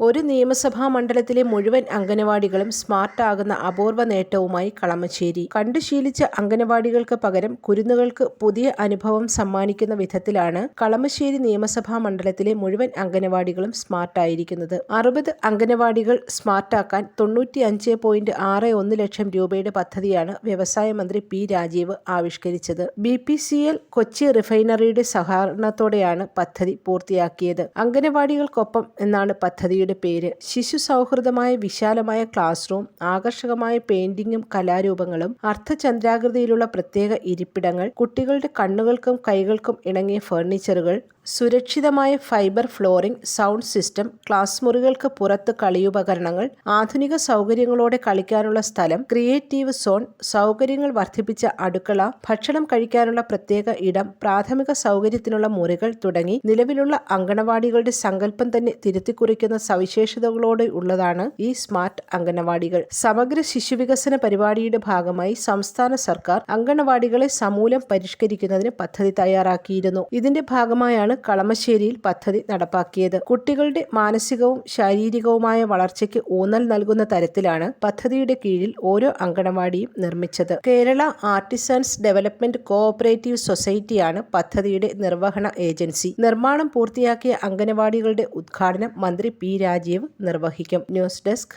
ഒരു നിയമസഭാ മണ്ഡലത്തിലെ മുഴുവൻ അംഗനവാടികളും സ്മാർട്ടാകുന്ന അപൂർവ നേട്ടവുമായി കളമശ്ശേരി. കണ്ടു ശീലിച്ച അംഗനവാടികൾക്ക് പകരം കുരുന്നുകൾക്ക് പുതിയ അനുഭവം സമ്മാനിക്കുന്ന വിധത്തിലാണ് കളമശ്ശേരി നിയമസഭാ മണ്ഡലത്തിലെ മുഴുവൻ അംഗനവാടികളും സ്മാർട്ടായിരിക്കുന്നത് അറുപത് അംഗനവാടികൾ സ്മാർട്ടാക്കാൻ തൊണ്ണൂറ്റി അഞ്ച് പോയിന്റ് ആറ് ഒന്ന് ലക്ഷം രൂപയുടെ പദ്ധതിയാണ് വ്യവസായ മന്ത്രി പി രാജീവ് ആവിഷ്കരിച്ചത്. B P C L Kochi റിഫൈനറിയുടെ സഹകരണത്തോടെയാണ് പദ്ധതി പൂർത്തിയാക്കിയത്. അംഗനവാടികൾക്കൊപ്പം എന്നാണ് പദ്ധതിയുടെ പേര് ശിശു സൗഹൃദമായ വിശാലമായ ക്ലാസ് റൂം ആകർഷകമായ പെയിന്റിങ്ങും കലാരൂപങ്ങളും അർദ്ധചന്ദ്രാകൃതിയിലുള്ള പ്രത്യേക ഇരിപ്പിടങ്ങൾ കുട്ടികളുടെ കണ്ണുകൾക്കും കൈകൾക്കും ഇണങ്ങിയ ഫർണിച്ചറുകൾ സുരക്ഷിതമായ fibre flooring sound system class മുറികൾക്ക് പുറത്ത് കളിയുപകരണങ്ങൾ ആധുനിക സൗകര്യങ്ങളോടെ കളിക്കാനുള്ള സ്ഥലം ക്രിയേറ്റീവ് സോൺ സൗകര്യങ്ങൾ വർദ്ധിപ്പിച്ച അടുക്കള ഭക്ഷണം കഴിക്കാനുള്ള പ്രത്യേക ഇടം പ്രാഥമിക സൗകര്യത്തിനുള്ള മുറികൾ തുടങ്ങി നിലവിലുള്ള അങ്കണവാടികളുടെ സങ്കല്പം തന്നെ തിരുത്തിക്കുറിക്കുന്ന സവിശേഷതകളോടെ ഉള്ളതാണ് ഈ സ്മാർട്ട് അങ്കണവാടികൾ സമഗ്ര ശിശുവികസന പരിപാടിയുടെ ഭാഗമായി സംസ്ഥാന സർക്കാർ അങ്കണവാടികളെ സമൂലം പരിഷ്കരിക്കുന്നതിന് പദ്ധതി തയ്യാറാക്കിയിരുന്നു. ഇതിന്റെ ഭാഗമായാണ് കളമശ്ശേരിയിൽ പദ്ധതി നടപ്പാക്കിയത്. കുട്ടികളുടെ മാനസികവും ശാരീരികവുമായ വളർച്ചയ്ക്ക് ഊന്നൽ നൽകുന്ന തരത്തിലാണ് പദ്ധതിയുടെ കീഴിൽ ഓരോ അങ്കണവാടിയും നിർമ്മിച്ചത്. കേരള ആർട്ടിസൻസ് ഡെവലപ്മെന്റ് കോഓപ്പറേറ്റീവ് സൊസൈറ്റിയാണ് പദ്ധതിയുടെ നിർവഹണ ഏജൻസി. നിർമ്മാണം പൂർത്തിയാക്കിയ അങ്കണവാടികളുടെ ഉദ്ഘാടനം മന്ത്രി പി രാജീവ് നിർവഹിക്കും. News desk